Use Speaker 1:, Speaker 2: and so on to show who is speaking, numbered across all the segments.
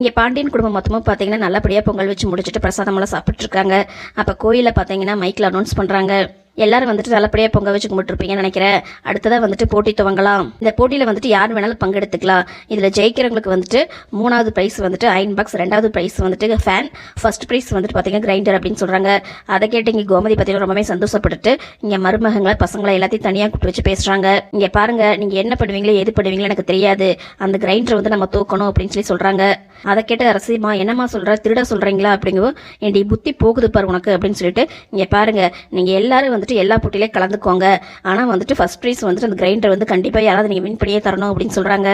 Speaker 1: இங்கே பாண்டியன் குடும்பம் மொத்தமாக பார்த்தீங்கன்னா நல்லபடியாக பொங்கல் வச்சு முடிச்சுட்டு பிரசாதமெல்லாம் சாப்பிட்ருக்காங்க அப்போ கோயிலில் பார்த்தீங்கன்னா மைக்கில் அனௌன்ஸ் பண்ணுறாங்க எல்லாரும் வந்துட்டு நல்லபடியாக பொங்க வச்சு கும்பிட்டுருப்பீங்கன்னு நினைக்கிறேன். அடுத்ததாக வந்துட்டு போட்டி துவங்கலாம். இந்த போட்டியில் வந்துட்டு யார் வேணாலும் பங்கெடுத்துக்கலாம். இதில் ஜெயிக்கிறவங்களுக்கு வந்துட்டு மூணாவது ப்ரைஸ் வந்துட்டு அயன் பாக்ஸ் ரெண்டாவது ப்ரைஸ் வந்துட்டு ஃபேன் ஃபர்ஸ்ட் ப்ரைஸ் வந்துட்டு பார்த்தீங்கன்னா கிரைண்டர் அப்படின்னு சொல்கிறாங்க அதை கேட்டு இங்கே கோமதி பார்த்தீங்கன்னா ரொம்பவே சந்தோஷப்பட்டுட்டு இங்கே மருமகங்களை பசங்களை எல்லாத்தையும் தனியாக கூப்பிட்டு வச்சு பேசுகிறாங்க இங்கே பாருங்கள் நீங்கள் என்ன பண்ணுவீங்களோ எது பண்ணுவீங்களோ எனக்கு தெரியாது. அந்த கிரைண்டரை வந்து நம்ம தூக்கணும் அப்படின்னு சொல்லி சொல்கிறாங்க அதை கேட்டு அரசியமா என்னம்மா சொல்கிற திருட சொல்கிறீங்களா அப்படிங்கவும் ஏண்டி புத்தி போகுது பாரு உனக்கு அப்படின்னு சொல்லிட்டு இங்கே பாருங்கள் நீங்கள் எல்லாரும் வந்துட்டு எல்லா போட்டியிலே கலந்துக்கோங்க. ஆனால் வந்துட்டு ஃபஸ்ட் ப்ரைஸ் வந்துட்டு அந்த கிரைண்டர் வந்து கண்டிப்பாக யாராவது நீங்கள் வின் பண்ணியே தரணும் அப்படின்னு சொல்கிறாங்க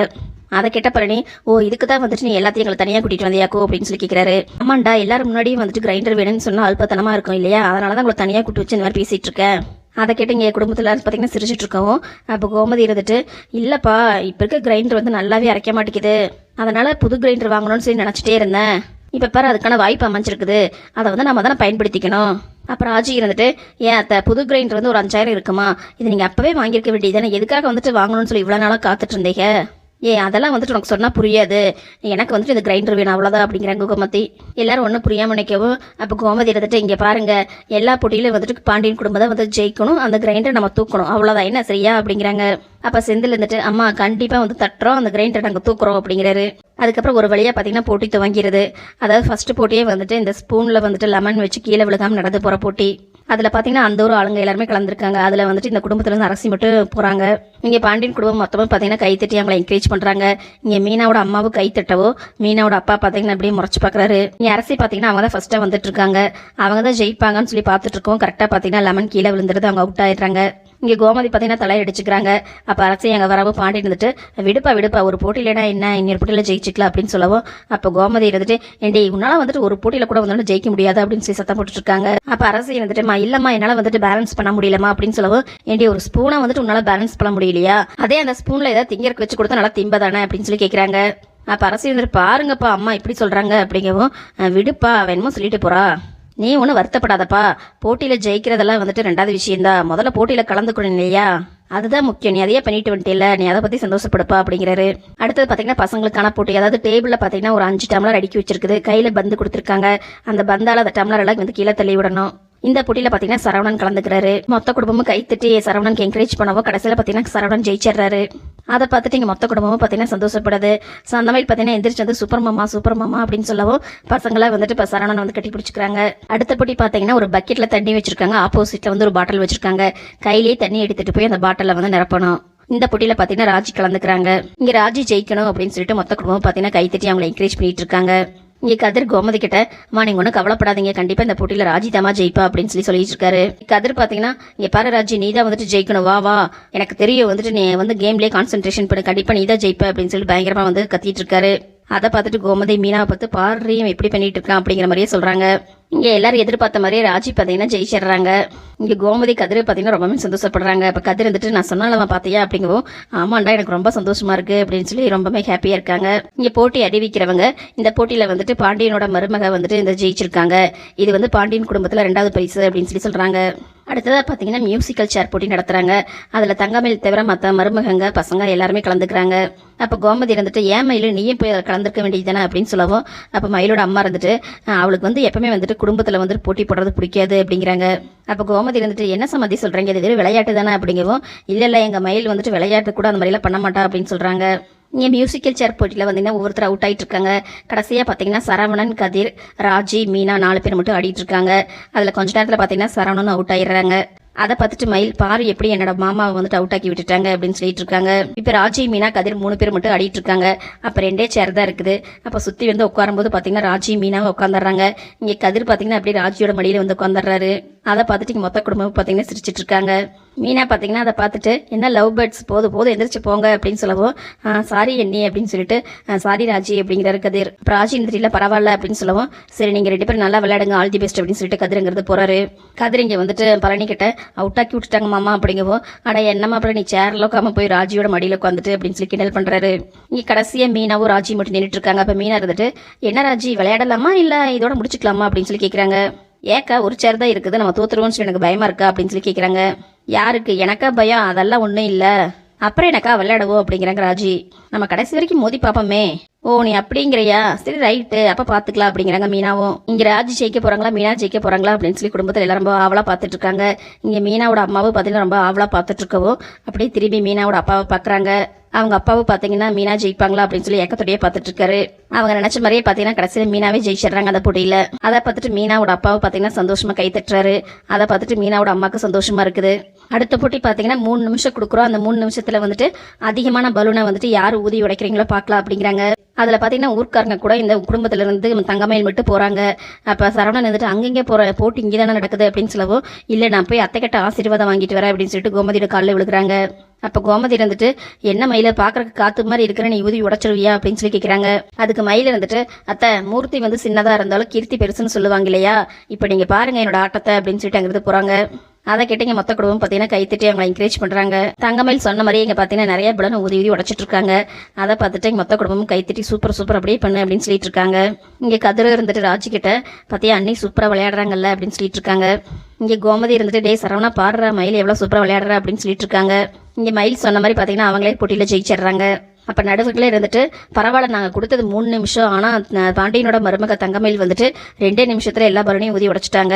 Speaker 1: அதை கேட்ட பழனி ஓ இதுக்கு தான் வந்துட்டு நீ எல்லாத்தையும் எங்களை தனியாக கூட்டிட்டு வந்தியாக்கோ? அப்படின்னு சொல்லி கேட்குறாரு ஆமாண்டா எல்லாரும் முன்னாடியும் வந்துட்டு கிரைண்டர் வேணும்னு சொன்னால் அல்பத்தனமாக இருக்கும் இல்லையா? அதனால தான் உங்களை தனியாக கூட்டி வச்சு இந்த மாதிரி பேசிகிட்டு இருக்கேன். அதை கேட்டு இங்கே குடும்பத்தில் பார்த்தீங்கன்னா சிரிச்சிட்டு இருக்கவும் அப்போ கோமதி இருந்துட்டு இல்லைப்பா இப்போ இருக்க கிரைண்டர் வந்து நல்லாவே அரைக்க மாட்டேங்குது. அதனால புது கிரைண்டர் வாங்கணும்னு சொல்லி நினச்சிட்டே இருந்தேன். இப்போ பாரு அதுக்கான வாய்ப்பு அமைஞ்சிருக்குது. அதை வந்து நம்ம தானே பயன்படுத்திக்கணும். அப்புறம் ஆஜி இருந்துட்டு ஏன் அத்தை புது கிரைண்டர் வந்து ஒரு அஞ்சாயிரம் இருக்குமா? இது நீங்கள் அப்போவே வாங்கியிருக்க வேண்டியதானே எதுக்காக வந்துட்டு வாங்கணும்னு சொல்லி இவ்வளோ நாளாக காத்துட்டு இருந்தீங்க? ஏ அதெல்லாம் வந்துட்டு உனக்கு சொன்னால் புரியாது. எனக்கு வந்துட்டு இந்த கிரைண்டர் வேணும் அவ்வளோதான் அப்படிங்கிறாங்க கோமதி. எல்லாரும் ஒன்றும் புரியாமல் நினைக்கவும் அப்போ கோமதி எடுத்துட்டு இங்கே பாருங்கள் எல்லா போட்டியிலும் வந்துட்டு பாண்டியன் குடும்பம் தான் வந்து ஜெயிக்கணும் அந்த கிரைண்டர் நம்ம தூக்கணும். அவ்வளோதான் என்ன சரியா? அப்படிங்கிறாங்க. அப்போ செந்தில் இருந்துட்டு அம்மா கண்டிப்பாக வந்து தட்டுறோம் அந்த கிரைண்டர் நாங்கள் தூக்குறோம் அப்படிங்கிறாரு. அதுக்கப்புறம் ஒரு வழியாக பார்த்தீங்கன்னா போட்டி துவங்கிடுது அதாவது ஃபஸ்ட்டு போட்டியே வந்துட்டு இந்த ஸ்பூனில் வந்துட்டு லெமன் வச்சு கீழே விழுகாமல் நடந்து போகிற போட்டி. அதில் பார்த்தீங்கன்னா அந்த ஒரு ஆளுங்க எல்லாருமே கலந்துருக்காங்க. அதில் வந்துட்டு இந்த குடும்பத்துலேருந்து அரசி மட்டும் போகிறாங்க இங்கே பாண்டியன் குடும்பம் மொத்தமாக பார்த்தீங்கன்னா கைத்தட்டி அவங்களை என்கரேஜ் பண்ணுறாங்க இங்கே மீனாவோட அம்மாவும் கை தட்டவோ மீனாவோட அப்பா பார்த்தீங்கன்னா அப்படியே முறைச்சு பார்க்குறாரு இங்கே அரசி பார்த்தீங்கன்னா அவங்க தான் ஃபஸ்ட்டாக வந்துட்டு இருக்காங்க. அவங்க தான் ஜெயிப்பாங்கன்னு சொல்லி பார்த்துட்டு இருக்கோம். கரெக்டாக பார்த்தீங்கன்னா லெமன் கீழே விழுந்துருது அவங்க அவுட் ஆயிடுறாங்க. இங்கே கோமதி பார்த்தீங்கன்னா தலை அடிச்சுக்கிறாங்க அப்போ அரசி அங்கே வரவும் பாண்டி இருந்துட்டு விடுப்பா விடுப்பா ஒரு போட்டியிலனா என்ன? இன்னொரு போட்டியில் ஜெயிச்சிக்கலாம் அப்படின்னு சொல்லவும் அப்போ கோமதி இருந்துட்டு ஏண்டி உன்னால் வந்துட்டு ஒரு போட்டியில் கூட வந்துட்டு ஜெயிக்க முடியாது அப்படின்னு சொல்லி சத்தம் போட்டுட்டுருக்காங்க அப்போ அரசு இருந்துட்டுமா இல்லைம்மா இல்லம்மா என்னால் வந்துட்டு பேலன்ஸ் பண்ண முடியலமா அப்படின்னு சொல்லவும் ஏண்டி ஒரு ஸ்பூனை வந்துட்டு உன்னால் பேலன்ஸ் பண்ண முடியலையா? அதே அந்த ஸ்பூனில் ஏதாவது திங்கறக்கு வச்சு கொடுத்தா நல்லா திம்பதானே அப்படின்னு சொல்லி கேட்குறாங்க அப்போ அரசு இருந்துட்டு பாருங்கப்பா அம்மா இப்படி சொல்கிறாங்க அப்படிங்கவும் விடுப்பா வேணுமோ சொல்லிட்டு போகிறா நீ ஒன்றும் வருத்தப்படாதப்பா. போட்டியில் ஜெயிக்கிறதெல்லாம் வந்துட்டு ரெண்டாவது விஷயம்தான் முதல்ல போட்டியில் கலந்துக்கணும் இல்லையா? அதுதான் முக்கியம். நீ அதையே பண்ணிட்டு வந்துட்டேல நீ அதை பற்றி சந்தோஷப்படுப்பா அப்படிங்கிறாரு. அடுத்தது பார்த்தீங்கன்னா பசங்களுக்கான போட்டி. அதாவது டேபிளில் பார்த்தீங்கன்னா ஒரு அஞ்சு டம்ளர் அடுக்கி வச்சிருக்குது. கையில் பந்து கொடுத்துருக்காங்க. அந்த பந்தால் அந்த டம்ளர் எல்லாம் வந்து கீழே தள்ளி விடணும். இந்த போட்டியில் பார்த்தீங்கன்னா சரவணன் கலந்துக்கிறாரு. மொத்த குடும்பமும் கைத்தட்டி சரவணனுக்கு என்கரேஜ் பண்ணவும் கடைசியில் பார்த்தீங்கன்னா சரவணன் ஜெயிச்சிடுறாரு. அதை பார்த்துட்டு இங்கே மொத்த குடும்பமும் பார்த்தீங்கன்னா சந்தோஷப்படுது. ஸோ அந்த மாதிரி பார்த்தீங்கன்னா எந்திரிச்சு வந்து சூப்பர் மாமா சூப்பர் மாமா அப்படின்னு சொல்லவும் பசங்களை வந்துட்டு இப்போ சரவணன் வந்து கட்டி பிடிச்சிக்கிறாங்க. அடுத்தபடி பார்த்தீங்கன்னா ஒரு பக்கெட்டில் தண்ணி வச்சிருக்காங்க. ஆப்போசிட்டில் வந்து ஒரு பாட்டில் வச்சிருக்காங்க. கையிலேயே தண்ணி எடுத்துகிட்டு போய் அந்த பாட்டிலில் வந்து நிரப்பணும். இந்த போட்டியில் பார்த்தீங்கன்னா ராஜி கலந்துக்கிறாங்க. இங்கே ராஜி ஜெயிக்கணும் அப்படின்னு சொல்லிட்டு மொத்த குடும்பம் பார்த்தீங்கன்னா கைத்தட்டி அவங்களை என்கரேஜ் பண்ணிட்டு இருக்காங்க. இங்கே கதிர் கோமதி கிட்ட அம்மா நீங்க ஒன்றும் கவலைப்படாதீங்க. கண்டிப்பா இந்த போட்டியில ராஜி தாமா ஜெயிப்பா அப்படின்னு சொல்லி சொல்லிட்டு இருக்காரு கதிர் பாத்தீங்கன்னா இங்க பாரு ராஜி நீ தான் வந்துட்டு ஜெயிக்கணும். வா வா. எனக்கு தெரியும். வந்துட்டு நீ வந்து கேம்லயே கான்சென்ட்ரேஷன் பண்ணு. கண்டிப்பா நீ தான் ஜெயிப்ப அப்படின்னு சொல்லி பயங்கரமா வந்து கத்திட்டு இருக்காரு. அதை பார்த்துட்டு கோமதி மீனாவை பார்த்து பாடுறியும் எப்படி பண்ணிட்டு இருக்கான் அப்படிங்கிற மாதிரியே சொல்றாங்க. இங்கே எல்லாரும் எதிர்பார்த்த மாதிரியே ராஜி பார்த்தீங்கன்னா ஜெயிச்சிடுறாங்க. இங்கே கோமதி கதிர் பார்த்தீங்கன்னா ரொம்பவே சந்தோஷப்படுறாங்க. இப்போ கதிர் வந்துட்டு நான் சொன்னாலும் பார்த்தியா அப்படிங்கவும் ஆமாண்டா எனக்கு ரொம்ப சந்தோஷமா இருக்கு அப்படின்னு சொல்லி ரொம்பவே ஹாப்பியாக இருக்காங்க. இங்கே போட்டி அறிவிக்கிறவங்க இந்த போட்டியில் வந்துட்டு பாண்டியனோட மருமக வந்துட்டு இந்த ஜெயிச்சிருக்காங்க. இது வந்து பாண்டியன் குடும்பத்தில் ரெண்டாவது பரிசு அப்படின்னு சொல்லி சொல்கிறாங்க அடுத்ததாக பார்த்தீங்கன்னா மியூசிக்கல் சேர் போட்டி நடத்துகிறாங்க அதில் தங்கமயில் தவிர மற்ற மருமகங்க பசங்க எல்லாருமே கலந்துக்கிறாங்க. அப்போ கோமதி இருந்துட்டு ஏன் மயிலும் நீயும் போய் கலந்துருக்க வேண்டியது தானே அப்படின்னு சொல்லவும் அப்போ மயிலோட அம்மா இருந்துட்டு அவளுக்கு வந்து எப்பவுமே வந்துட்டு குடும்பத்தில் வந்துட்டு போட்டி போடுறது பிடிக்காது அப்படிங்கிறாங்க. அப்போ கோமதி வந்துட்டு என்ன சம்மதி சொல்கிறீங்க இது வெறும் விளையாட்டு தானே அப்படிங்கவும் இல்லை இல்லை எங்கள் மயில் வந்துட்டு விளையாட்டு கூட அந்த மாதிரிலாம் பண்ண மாட்டா அப்படின்னு சொல்கிறாங்க இங்கே மியூசிக்கல் சேர் போட்டியில் பார்த்தீங்கன்னா ஒவ்வொருத்தர் அவுட் ஆகிட்டு இருக்காங்க. கடைசியாக பார்த்தீங்கன்னா சரவணன் கதிர் ராஜி மீனா நாலு பேர் மட்டும் ஆடிட்டு இருக்காங்க. அதில் கொஞ்ச நேரத்தில் பார்த்தீங்கன்னா சரவணன் அவுட் ஆயிடுறாங்க. அதை பார்த்துட்டு மயில் பாரு எப்படி என்னோட மாமாவை வந்துட்டு அவுட் ஆக்கி விட்டுட்டாங்க அப்படின்னு சொல்லிட்டு இருக்காங்க. இப்போ ராஜி மீனா கதிர் மூணு பேர் மட்டும் ஆடிட்டு இருக்காங்க. அப்போ ரெண்டே சேர் தான் இருக்குது. அப்போ சுற்றி வந்து உட்காரும்போது பார்த்தீங்கன்னா ராஜி மீனாவை உட்காந்துடுறாங்க இங்கே கதிர் பார்த்தீங்கன்னா அப்படியே ராஜியோட மடியில் வந்து உட்காந்துடுறாரு அதை பார்த்துட்டு இங்கே மொத்த குடும்பம் பார்த்தீங்கன்னா சிரிச்சிட்டு இருக்காங்க. மீனா பார்த்தீங்கன்னா அதை பார்த்துட்டு என்ன லவ் பேர்ட்ஸ் போது போதும் எந்திரிச்சு போங்க அப்படின்னு சொல்லவும் சாரி எண்ணி அப்படின்னு சொல்லிட்டு சாரி ராஜி அப்படிங்கிறாரு கதிர். அப்புறம் ராஜி தெரியல பரவாயில்ல அப்படின்னு சொல்லவும் சரி நீங்கள் ரெண்டு பேரும் நல்லா விளையாடுங்க ஆல் தி பெஸ்ட் அப்படின்னு சொல்லிட்டு கதிரங்கிறது போகிறாரு கதிர் இங்கே வந்துட்டு பழனி கிட்ட அவுட்டாக்கி விட்டுட்டாங்க மாமா அப்படிங்கவோ. அட என்னம்மா அப்புறம் நீ சேரில் உட்காம போய் ராஜியோட மடியில் உட்காந்துட்டு அப்படின்னு சொல்லி கிண்டல் பண்றாரு. இங்கே கடைசியாக மீனாவும் ராஜி மட்டும் நின்றுட்டு இருக்காங்க. அப்போ மீனா இருந்துட்டு என்ன ராஜி விளையாடலாமா இல்லை இதோட முடிச்சுக்கலாமா? அப்படின்னு சொல்லி கேட்குறாங்க ஏக்கா ஒரு சேர் தான் இருக்குது. நம்ம தோத்துருவோம்னு சொல்லி எனக்கு பயமா இருக்கா? அப்படின்னு சொல்லி கேட்குறாங்க யாருக்கு? எனக்கா பயம். அதெல்லாம் ஒன்றும் இல்லை. அப்புறம் எனக்கா விளையாடுவோம் அப்படிங்கிறாங்க ராஜி. நம்ம கடைசி வரைக்கும் மோதி பார்ப்போமே. ஓ நீ அப்படிங்கிறியா? சரி ரைட்டு அப்போ பார்த்துக்கலாம் அப்படிங்கிறாங்க மீனாவும். இங்கே ராஜ் ஜெயிக்க போகிறாங்களா மீனா ஜெயிக்க போகிறாங்களா அப்படின்னு சொல்லி குடும்பத்தில் எல்லாம் ரொம்ப ஆவலாக பார்த்துட்டு இருக்காங்க இங்கே மீனாவோட அம்மாவும் பார்த்தீங்கன்னா ரொம்ப ஆவலாக பார்த்துட்டு இருக்கவும் அப்படியே திரும்பி மீனாவோட அப்பாவை பார்க்குறாங்க அவங்க அப்பாவும் பார்த்தீங்கன்னா மீனா ஜெயிப்பாங்களா? அப்படின்னு சொல்லி ஏக்கத்தோடய பார்த்துட்டு இருக்காரு அவங்க நினைச்ச மாதிரியே பார்த்தீங்கன்னா கடைசியில் மீனாவே ஜெயிச்சிடுறாங்க அந்த போட்டியில். அதை பார்த்துட்டு மீனாவோட அப்பாவை பார்த்தீங்கன்னா சந்தோஷமா கை தட்டுறாரு. அதை பார்த்துட்டு மீனாவோட அம்மாவுக்கு சந்தோஷமா இருக்குது. அடுத்த போட்டி பார்த்தீங்கன்னா மூணு நிமிஷம் கொடுக்குறோம். அந்த மூணு நிமிஷத்தில் வந்துட்டு அதிகமான பலூனை வந்துட்டு யார் ஊதி உடைக்கிறீங்களோ பார்க்கலாம் அப்படிங்கிறாங்க. அதில் பார்த்தீங்கன்னா ஊர்க்காரங்க கூட இந்த குடும்பத்துல இருந்து தங்கமயில் மட்டும் போகிறாங்க அப்போ சரவணன் வந்துட்டு அங்கங்கே போகிற போட்டி இங்கே தானே நடக்குது? அப்படின்னு சொல்லவும் இல்லை நான் போய் அத்தைக்கிட்ட ஆசீர்வாதம் வாங்கிட்டு வரேன் அப்படின்னு சொல்லிட்டு கோமதியோட காலில் விழுகிறாங்க. அப்போ கோமதி இருந்துட்டு என்ன மயில பார்க்கறக்கு காத்து மாதிரி இருக்கிற நீ உதவி உடச்சிருவியா? அப்படின்னு சொல்லி கேட்குறாங்க அதுக்கு மயில் இருந்துட்டு அத்தை மூர்த்தி வந்து சின்னதாக இருந்தாலும் கீர்த்தி பெருசுன்னு சொல்லுவாங்க இல்லையா? இப்போ நீங்கள் பாருங்க என்னோட ஆட்டத்தை அப்படின்னு சொல்லிட்டு அங்கிருந்து போகிறாங்க அதை கேட்டீங்க மொத்த குடும்பம் பார்த்தீங்கன்னா கைத்திட்டு அவங்களை என்கரேஜ் பண்ணுறாங்க தங்கமயில் சொன்ன மாதிரியே இங்கே பார்த்தீங்கன்னா நிறைய பலன் ஊதி ஊதி உடச்சிட்டு இருக்காங்க. அதை பார்த்துட்டு இங்கே மொத்த குடும்பமும் கைத்திட்டு சூப்பர் சூப்பர் அப்படியே பண்ணு அப்படின்னு சொல்லிட்டு இருக்காங்க. இங்கே கதிர இருந்துட்டு ராஜி கிட்ட பார்த்தியா அண்ணி சூப்பராக விளையாடுறாங்கல்ல அப்படின்னு சொல்லிட்டு இருக்காங்க. இங்கே கோமதி இருந்துட்டு டே சரவணா பாடுற மயில் எவ்வளோ சூப்பராக விளையாடுறா அப்படின்னு சொல்லிட்டு இருக்காங்க. இங்கே மயில் சொன்ன மாதிரி பார்த்தீங்கன்னா அவங்களே போட்டியில் ஜெயிச்சிடுறாங்க. அப்போ நடுவுகளே இருந்துட்டு பரவாயில்ல நாங்கள் கொடுத்தது மூணு நிமிஷம். ஆனால் பாண்டியனோட மருமக தங்கமயில் வந்துட்டு ரெண்டே நிமிஷத்தில் எல்லா பலனையும் ஊதி உடைச்சிட்டாங்க.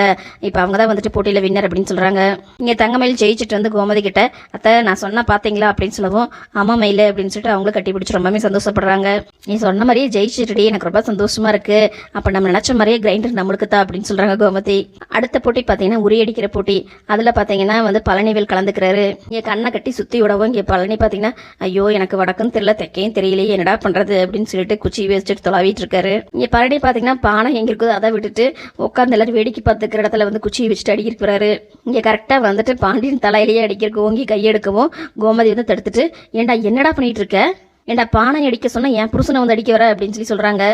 Speaker 1: இப்போ அவங்க தான் வந்துட்டு போட்டியில் வின்னர் அப்படின்னு சொல்கிறாங்க இங்கே தங்கமயில் ஜெயிச்சிட்டு வந்து கோமதி கிட்ட அத்தை நான் சொன்ன பார்த்தீங்களா அப்படின்னு சொல்லவும் அம்மா மயில் அப்படின்னு சொல்லிட்டு அவங்களும் கட்டி பிடிச்சி ரொம்பவே சந்தோஷப்படுறாங்க. நீ சொன்ன மாதிரியே ஜெயிச்சிட்டுடி எனக்கு ரொம்ப சந்தோஷமா இருக்கு. அப்போ நம்ம நினச்ச மாதிரியே கிரைண்டர் நம்மளுக்கு தான் அப்படின்னு சொல்கிறாங்க கோமதி. அடுத்த போட்டி பார்த்தீங்கன்னா உரியடிக்கிற போட்டி. அதில் பார்த்தீங்கன்னா வந்து பழனிவேல் கலந்துக்கிறாரு. இங்கே கண்ணை கட்டி சுற்றி விடவும் இங்கே பழனி பார்த்தீங்கன்னா ஐயோ எனக்கு வடக்கும் தெரியல தெற்கையும் தெரியலையே என்னடா பண்ணுறது அப்படின்னு சொல்லிட்டு குச்சி வச்சுட்டு தொலாவிட்டு இருக்காரு. இங்கே பழனி பார்த்தீங்கன்னா பானை எங்கே இருக்குதோ அதை விட்டுட்டு உட்காந்து எல்லாரும் வேடிக்கை பார்த்துக்கிற இடத்துல வந்து குச்சி வச்சுட்டு அடிக்கிறாரு இங்கே கரெக்டாக வந்துட்டு பாண்டியன் தலையிலேயே அடிக்கிறக்கு ஓங்கி கையெடுக்கவும் கோமதி வந்து தடுத்துட்டு ஏன்டா என்னடா பண்ணிட்டு இருக்க? ஏன்டா பானை அடிக்க சொன்னா என் புருஷனை வந்து அடிக்க வர? அப்படின்னு சொல்லி சொல்கிறாங்க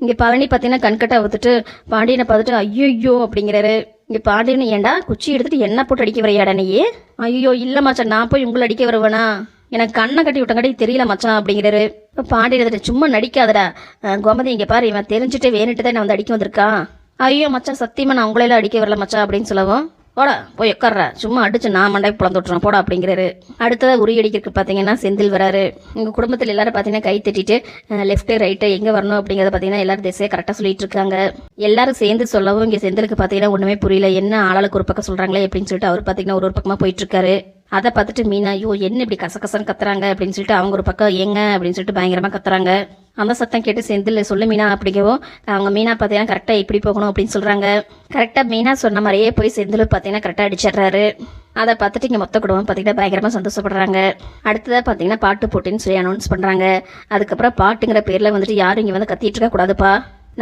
Speaker 1: இங்கே பழனி பார்த்தீங்கன்னா கண்கட்டை வந்துட்டு பாண்டியனை பார்த்துட்டு ஐயோ அப்படிங்கிறாரு. இங்கே பாண்டியன் ஏன்டா குச்சி எடுத்துட்டு என்ன போட்டு அடிக்க வரையாடா ஐயோ இல்லை மச்சான் நான் போய் உங்களை அடிக்க வருவேனா? எனக்கு கண்ணை கட்டி விட்டங்காட்டி தெரியல மச்சான் அப்படிங்கிறாரு. இப்போ பாண்டியன் சும்மா நடிக்காதடா. கோமதி இங்கே பாரு இவன் தெரிஞ்சுட்டு வேணுட்டு தான் நான் வந்து அடிக்க வந்திருக்கான் ஐயோ மச்சான் சத்தியமாக நான் உங்களையெல்லாம் அடிக்க வரல மச்சான் அப்படின்னு சொல்லவும் போடா போய் உட்கார்ற. சும்மா அடிச்சு நான் மண்டை பிளந்து விட்டுறேன் போடா அப்படிங்கிறாரு. அடுத்ததாக உரி அடிக்கிறதுக்கு பார்த்தீங்கன்னா செந்தில் வராரு. உங்கள் குடும்பத்தில் எல்லாரும் பார்த்தீங்கன்னா கை தட்டிட்டு லெஃப்ட்டு ரைட்டு எங்கே வரணும் அப்படிங்கிறத பார்த்தீங்கன்னா எல்லாரும் திசையை கரெக்டாக சொல்லிட்டு இருக்காங்க. எல்லாரும் சேர்ந்து சொல்லவும் இங்கே செந்திலுக்கு பார்த்தீங்கன்னா ஒன்றுமே புரியல. என்ன ஆளாளுக்கு ஒரு பக்கம் சொல்கிறாங்களே அப்படின்னு சொல்லிட்டு அவர் பார்த்தீங்கன்னா ஒரு ஒரு பக்கமாக போயிட்டு இருக்காரு. அதை பார்த்துட்டு மீனா ஐயோ என்ன இப்படி கசகசன்னு கத்துறாங்க? அப்படின்னு சொல்லிட்டு அவங்க ஒரு பக்கம் எங்க அப்படின்னு சொல்லிட்டு பயங்கரமாக கத்துறாங்க. அந்த சத்தம் கேட்டு செந்தில் சொல்லு மீனா அப்படிங்கவோ அவங்க மீனா பார்த்தீங்கன்னா கரெக்டாக இப்படி போகணும் அப்படின்னு சொல்கிறாங்க கரெக்டாக மீனா சொன்ன மாதிரியே போய் செந்தில் பார்த்தீங்கன்னா கரெக்டாக அடிச்சிடுறாரு. அதை பார்த்துட்டு இங்கே மொத்த குடும்பம் பார்த்தீங்கன்னா பயங்கரமாக சந்தோஷப்படுறாங்க. அடுத்ததாக பார்த்தீங்கன்னா பாட்டு போட்டின்னு சொல்லி அனௌன்ஸ் பண்ணுறாங்க அதுக்கப்புறம் பாட்டுங்கிற பேரில் வந்துட்டு யாரும் இங்கே வந்து கத்திட்டு இருக்க கூடாதுப்பா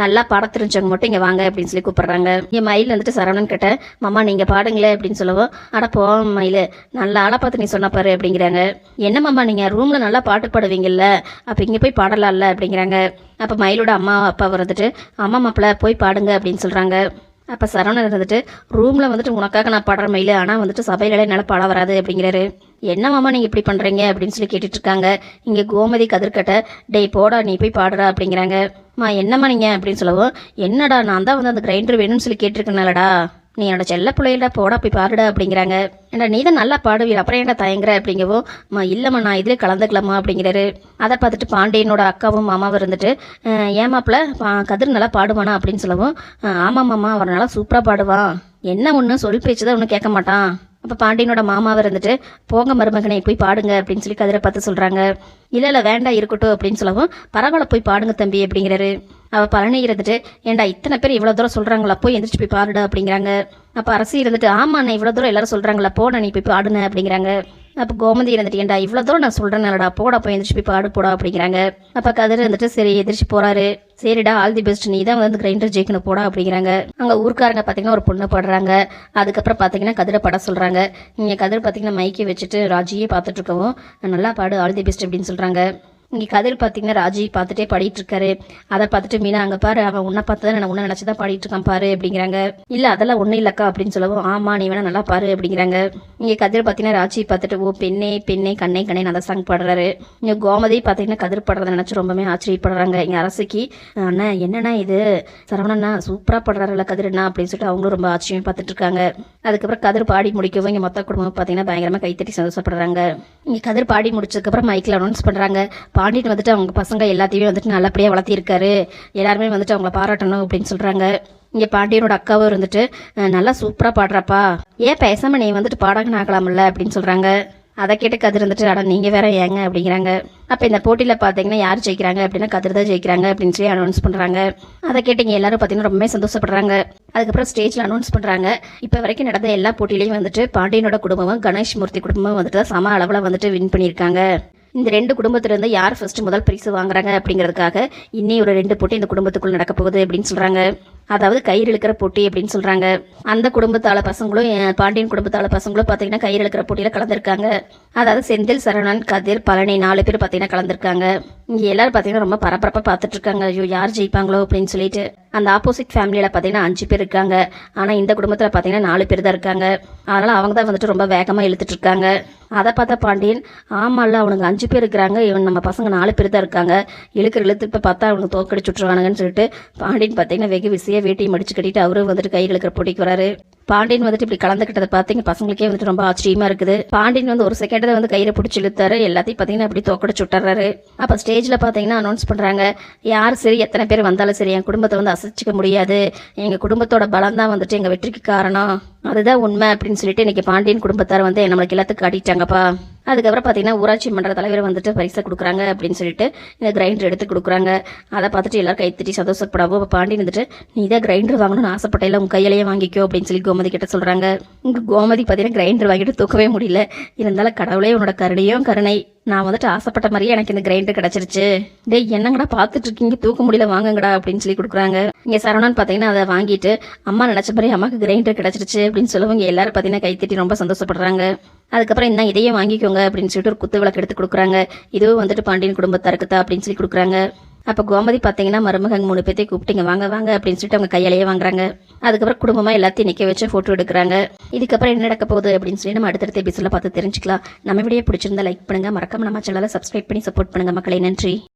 Speaker 1: நல்லா பாட தெரிஞ்சவங்க மட்டும் இங்கே வாங்க அப்படின்னு சொல்லி கூப்பிடுறாங்க. இங்கே மயில் வந்துட்டு சரவணன் கேட்டேன் மாமா நீங்கள் பாடுங்களே அப்படின்னு சொல்லவும் அட போ மயில் நல்லா ஆளை பார்த்து நீ சொன்ன பாரு அப்படிங்கிறாங்க. என்ன மாமா நீங்கள் ரூமில் நல்லா பாட்டு பாடுவீங்கல்ல அப்போ இங்கே போய் பாடலாம்ல அப்படிங்கிறாங்க. அப்போ மயிலோட அம்மா அப்பா வந்துட்டு அம்மா மாப்பிள்ள போய் பாடுங்க அப்படின்னு சொல்கிறாங்க அப்போ சரவணன் இருந்துட்டு ரூமில் வந்துட்டு உனக்காக நான் பாடுற மயில் ஆனால் வந்துட்டு சபையில என்னால் பாட வராது அப்படிங்கிறாரு. என்ன மாமா நீங்கள் இப்படி பண்ணுறீங்க அப்படின்னு சொல்லி கேட்டுட்ருக்காங்க. இங்கே கோமதி கதிர்கட்டை டேய் போடா நீ போய் பாடுறா அப்படிங்கிறாங்க. மா என்னம்மா நீங்கள் அப்படின்னு சொல்லவும் என்னடா நான் தான் வந்து அந்த கிரைண்டர் வேணும்னு சொல்லி கேட்டிருக்கேனாலடா. நீ என்னோட செல்ல பிள்ளைகள போடா போய் பாருடா அப்படிங்கிறாங்க. ஏன்னா நீ தான் நல்லா பாடுவீர் அப்புறம் என்ன தயங்குற அப்படிங்கவும் மா இல்லைம்மா நான் இதில் கலந்துக்கலாமா அப்படிங்கிறாரு. அதை பார்த்துட்டு பாண்டியனோட அக்காவும் மாமாவும் இருந்துட்டு ஏமாப்பில் ஏன் பா- கதிர் நல்லா பாடுவானா? அப்படின்னு சொல்லவும் ஆமாம் மாமா அவர் நல்லா சூப்பராக பாடுவான் என்ன ஒன்று சொல் பேச்சு தான் ஒன்றும் கேட்க மாட்டான். அப்போ பாண்டியனோட மாமாவை இருந்துட்டு போங்க மருமகனை போய் பாடுங்க அப்படின்னு சொல்லி கதிரை பார்த்து சொல்கிறாங்க இல்லை இல்லை வேண்டாம் இருக்கட்டும் அப்படின்னு சொல்லவும் பரவாயில்ல போய் பாடுங்க தம்பி அப்படிங்கிறாரு. அவள் பழனி இருந்துட்டு ஏண்டா இத்தனை பேர் இவ்வளோ தூரம் சொல்கிறாங்களா போய் எந்திரிச்சு போய் பாடுடா அப்படிங்கிறாங்க. அப்போ அரசி இருந்துட்டு ஆமாண்ணா இவ்வளோ தூரம் எல்லாரும் சொல்கிறாங்களா போட நீ போய் பாடுன அப்படிங்கிறாங்க. அப்போ கோமதி இருந்துட்டு ஏண்டா இவ்வளோ தூரம் நான் சொல்கிறேன்லடா போடா போய் எந்திரிச்சு போய் பாடு போடா அப்படிங்கிறாங்க. அப்போ கதிர் இருந்துட்டு சரி எந்திரிச்சு போகிறாரு சரிடா ஆல் தி பெஸ்ட். நீ தான் வந்து கிரைண்டர் ஜெயிக்கணும் போடா அப்படிங்கிறாங்க. அங்கே ஊருக்காரங்க பார்த்தீங்கன்னா ஒரு பொண்ணு பாடுறாங்க. அதுக்கப்புறம் பார்த்தீங்கன்னா கதிரை பாட சொல்கிறாங்க நீங்கள் கதிர் பார்த்தீங்கன்னா மைக்கை வச்சுட்டு ராஜியே பார்த்துட்ருக்கவும் நல்லா பாடு ஆல் தி பெஸ்ட் அப்படின்னு சொல்கிறாங்க இங்கே கதிர் பார்த்தீங்கன்னா ராஜி பார்த்துட்டே பாடிட்டு இருக்காரு. அதை பார்த்துட்டு மீனா அங்கே பாரு அவன் உன்னை பார்த்து தான் நான் உன்னை நினச்சி தான் பாடிட்டு இருக்கான் பாரு அப்படிங்கிறாங்க. இல்லை அதெல்லாம் ஒன்றும் இல்லைக்கா அப்படின்னு சொல்லவும் ஆமாம் நீ வேணா நல்லா பாரு அப்படிங்கிறாங்க. இங்கே கதிர் பார்த்தீங்கன்னா ராஜி பார்த்துட்டு ஓ பெண்ணே பெண்ணே கண்ணே கண்ணே நல்லா சாங் பாடுறாரு. இங்கே கோமதி பார்த்தீங்கன்னா கதிர் பாடுறதை நினச்சி ரொம்பவே ஆச்சரியப்படுறாங்க. இங்கே அரசுக்கு அண்ணா என்னண்ணா இது? சரவணண்ணா சூப்பராக பாடுறாருல கதிரண்ணா அப்படின்னு சொல்லிட்டு அவங்களும் ரொம்ப ஆச்சரியம் பார்த்துட்டு இருக்காங்க. அதுக்கப்புறம் கதிர் பாடி முடிக்கவும் இங்கே மொத்த குடும்பம் பார்த்தீங்கன்னா பயங்கரமாக கைத்தட்டி சந்தோஷப்படுறாங்க. இங்கே கதிர் பாடி முடிச்சதுக்கப்புறம் மைக்கில் அனௌன்ஸ் பண்ணுறாங்க பாண்டியன் வந்துட்டு அவங்க பசங்க எல்லாத்தையுமே வந்துட்டு நல்லபடியாக வளர்த்திருக்காரு. எல்லாருமே வந்துட்டு அவங்கள பாராட்டணும் அப்படின்னு சொல்கிறாங்க இங்கே பாண்டியனோட அக்காவும் இருந்துட்டு நல்லா சூப்பராக பாடுறாப்பா. ஏன் பேசாமல் நீ வந்துட்டு பாடகன் ஆகலாம்ல? அப்படின்னு சொல்கிறாங்க அதை கேட்டு கதிர் வந்துட்டு அட நீங்கள் வேற ஏங்க? அப்படிங்கிறாங்க. அப்போ இந்த போட்டியில் பார்த்தீங்கன்னா யார் ஜெயிக்கிறாங்க அப்படின்னா கதிர் தான் ஜெயிக்கிறாங்க அப்படின்னு சொல்லி அனௌன்ஸ் பண்ணுறாங்க அதை கேட்டு இங்கே எல்லாரும் பார்த்தீங்கன்னா ரொம்பவே சந்தோஷப்படுறாங்க. அதுக்கப்புறம் ஸ்டேஜில் அனௌன்ஸ் பண்ணுறாங்க இப்போ வரைக்கும் நடந்த எல்லா போட்டியிலையும் வந்துட்டு பாண்டியனோட குடும்பமும் கணேஷ் மூர்த்தி குடும்பமும் வந்துட்டு சம அளவில் வந்துட்டு வின் பண்ணியிருக்காங்க. இந்த ரெண்டு குடும்பத்திலிருந்து யார் ஃபர்ஸ்ட் முதல் பரிசு வாங்குறாங்க அப்படிங்கிறதுக்காக இன்னி ஒரு ரெண்டு போட்டி இந்த குடும்பத்துக்குள் நடக்க போகுது அப்படின்னு சொல்றாங்க. அதாவது கயிறு இழுக்கிற போட்டி அப்படின்னு சொல்றாங்க. அந்த குடும்பத்தால பசங்களும் பாண்டியன் குடும்பத்தால பசங்களும் பார்த்தீங்கன்னா கயிறு இழுக்கிற போட்டியில கலந்துருக்காங்க. அதாவது செந்தில் சரவணன் கதிர் பழனி நாலு பேர் பார்த்தீங்கன்னா கலந்துருக்காங்க. இங்க எல்லாரும் பார்த்தீங்கன்னா ரொம்ப பரபரப்பா பார்த்துட்டு இருக்காங்க ஐயோ யார் ஜெயிப்பாங்களோ அப்படின்னு சொல்லிட்டு. அந்த ஆப்போசிட் ஃபேமிலியில பார்த்தீங்கன்னா அஞ்சு பேர் இருக்காங்க. ஆனா இந்த குடும்பத்துல பார்த்தீங்கன்னா நாலு பேர் தான் இருக்காங்க. அதனால அவங்க தான் வந்துட்டு ரொம்ப வேகமா இழுத்துட்டு இருக்காங்க அதை பார்த்தா பாண்டியன் ஆமாம்ல அவனுங்க அஞ்சு பேர் இருக்கிறாங்க. இவன் நம்ம பசங்க நாலு பேர் தான் இருக்காங்க. இழுக்கிற இழுத்து இப்போ பார்த்தா அவனுக்கு தோக்கடிச்சு விட்ருவானுங்கன்னு சொல்லிட்டு பாண்டியன் பார்த்தீங்கன்னா வெகு விசையாக வேட்டியை மடிச்சு கட்டிட்டு அவரும் வந்துட்டு கைகளுக்கு இழுக்கிற போட்டிக்கு வராரு. பாண்டியன் வந்துட்டு இப்படி கலந்துக்கிட்டதை பார்த்தீங்க பசங்களுக்கே வந்துட்டு ரொம்ப ஆச்சரியமா இருக்குது. பாண்டியன் வந்து ஒரு செகண்ட் வந்து கையில பிடிச்சி இழுத்தாரு. எல்லாத்தையும் பார்த்தீங்கன்னா அப்படி தோக்கடிச்சு விட்டுறாரு. அப்போ ஸ்டேஜில் பார்த்தீங்கன்னா அனௌன்ஸ் பண்ணுறாங்க யார் சரி எத்தனை பேர் வந்தாலும் சரி என் குடும்பத்தை வந்து அசைச்சிக்க முடியாது. எங்கள் குடும்பத்தோட பலம் தான் வந்துட்டு எங்கள் வெற்றிக்கு காரணம். அதுதான் உண்மை அப்படின்னு சொல்லிட்டு இன்னைக்கு பாண்டியன் குடும்பத்தார் வந்து நம்மளுக்கு எல்லாத்துக்கும் காட்டிட்டாங்கப்பா அதுக்கப்புறம் பார்த்தீங்கன்னா ஊராட்சி மன்ற தலைவர் வந்துட்டு பரிசை கொடுக்குறாங்க அப்படின்னு சொல்லிட்டு இந்த கிரைண்டர் எடுத்து கொடுக்குறாங்க. அதை பார்த்துட்டு எல்லாரும் கைத்தட்டி சந்தோஷப்படாவோ பாண்டி பாண்டியன் வந்துட்டு நீ தான் கிரைண்டர் வாங்கணும்னு ஆசைப்பட்டேல உன் கையிலேயே வாங்கிக்கோ அப்படின்னு சொல்லி கோமதி கிட்ட சொல்கிறாங்க இங்கே கோமதி பார்த்தீங்கன்னா கிரைண்டர் வாங்கிட்டு தூக்கவே முடியல. இருந்தாலும் கடவுளே உன்னோட கருணையும் கருணை. நான் வந்துட்டு ஆசைப்பட்ட மாதிரியே எனக்கு இந்த கிரைண்டர் கிடச்சிருச்சு. டேய் என்னங்கடா பார்த்துட்டு இருக்கீங்க? தூக்க முடியல வாங்குங்கடா அப்படின்னு சொல்லி கொடுக்குறாங்க. இங்கே சரவணன் பார்த்தீங்கன்னா அதை வாங்கிட்டு அம்மா நினச்ச மாதிரி அம்மாவுக்கு கிரைண்டர் கிடச்சிருச்சு அப்படின்னு சொல்லுவாங்க எல்லாரும் பார்த்தீங்கன்னா கைத்தட்டி ரொம்ப சந்தோஷப்படுறாங்க. அதுக்கப்புறம் இந்த இதையும் வாங்கிக்கோங்க அப்படின்னு சொல்லிட்டு ஒரு குத்து விளக்கு எடுத்து கொடுக்குறாங்க. இதுவும் வந்துட்டு பாண்டியன் குடும்பத்தாருக்கு தான் அப்படின்னு சொல்லி கொடுக்குறாங்க. அப்போ கோமதி பார்த்தீங்கன்னா மருமகங்க மூணு பேர்த்தையும் கூப்பிட்டுங்க வாங்க வாங்க அப்படின்னு சொல்லிட்டு அவங்க கையாலேயே வாங்குறாங்க. அதுக்கப்புறம் குடும்பமாக எல்லாத்தையும் நிற்க வச்சு ஃபோட்டோ எடுக்கிறாங்க. இதுக்கப்புறம் என்ன நடக்க போகுது அப்படின்னு சொல்லி நம்ம அடுத்தடுத்த எபிசோட பார்த்து தெரிஞ்சுக்கலாம். நம்ம வீடியோ பிடிச்சிருந்தா லைக் பண்ணுங்க. மறக்காம நம்ம சேனலை சப்ஸ்கிரைப் பண்ணி சப்போர்ட் பண்ணுங்கள் மக்களை. நன்றி.